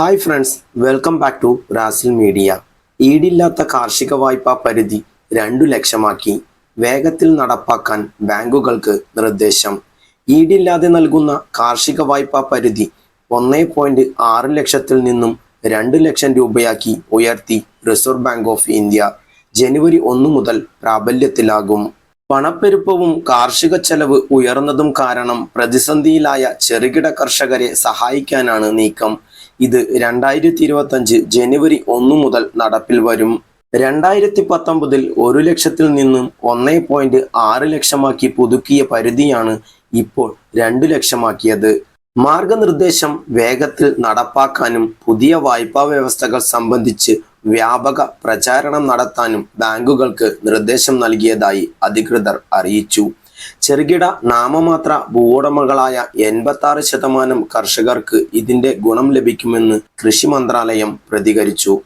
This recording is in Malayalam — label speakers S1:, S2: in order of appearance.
S1: Hi friends welcome back to Rasil media. ഈടില്ലാത്ത കാർഷിക വായ്പാ പരിധി രണ്ടു ലക്ഷമാക്കി. വേഗത്തിൽ നടപ്പാക്കാൻ ബാങ്കുകൾക്ക് നിർദ്ദേശം. ഈടില്ലാതെ നൽകുന്ന കാർഷിക വായ്പാ പരിധി ഒന്നേ പോയിന്റ് ആറ് ലക്ഷത്തിൽ നിന്നും രണ്ട് ലക്ഷം രൂപയാക്കി ഉയർത്തി റിസർവ് ബാങ്ക് ഓഫ് ഇന്ത്യ ജനുവരി ഒന്ന് മുതൽ പ്രാബല്യത്തിലാകും. പണപ്പെരുപ്പവും കാർഷിക ചെലവ് ഉയർന്നതും കാരണം പ്രതിസന്ധിയിലായ ചെറുകിട കർഷകരെ സഹായിക്കാനാണ് നീക്കം. ഇത് രണ്ടായിരത്തി ഇരുപത്തഞ്ച് ജനുവരി ഒന്ന് മുതൽ നടപ്പിൽ വരും. രണ്ടായിരത്തി പത്തൊമ്പതിൽ ഒരു ലക്ഷത്തിൽ നിന്നും ഒന്നേ പോയിന്റ് ആറ് ലക്ഷമാക്കി പുതുക്കിയ പരിധിയാണ് ഇപ്പോൾ രണ്ടു ലക്ഷമാക്കിയത്. മാർഗനിർദ്ദേശം വേഗത്തിൽ നടപ്പാക്കാനും പുതിയ വായ്പാ വ്യവസ്ഥകൾ സംബന്ധിച്ച് വ്യാപക പ്രചാരണം നടത്താനും ബാങ്കുകൾക്ക് നിർദ്ദേശം നൽകിയതായി അധികൃതർ അറിയിച്ചു. ചെറുകിട നാമമാത്ര ഭൂവുടമകളായ എൺപത്തി ആറ് ശതമാനം കർഷകർക്ക് ഇതിന്റെ ഗുണം ലഭിക്കുമെന്ന് കൃഷി മന്ത്രാലയം പ്രതികരിച്ചു.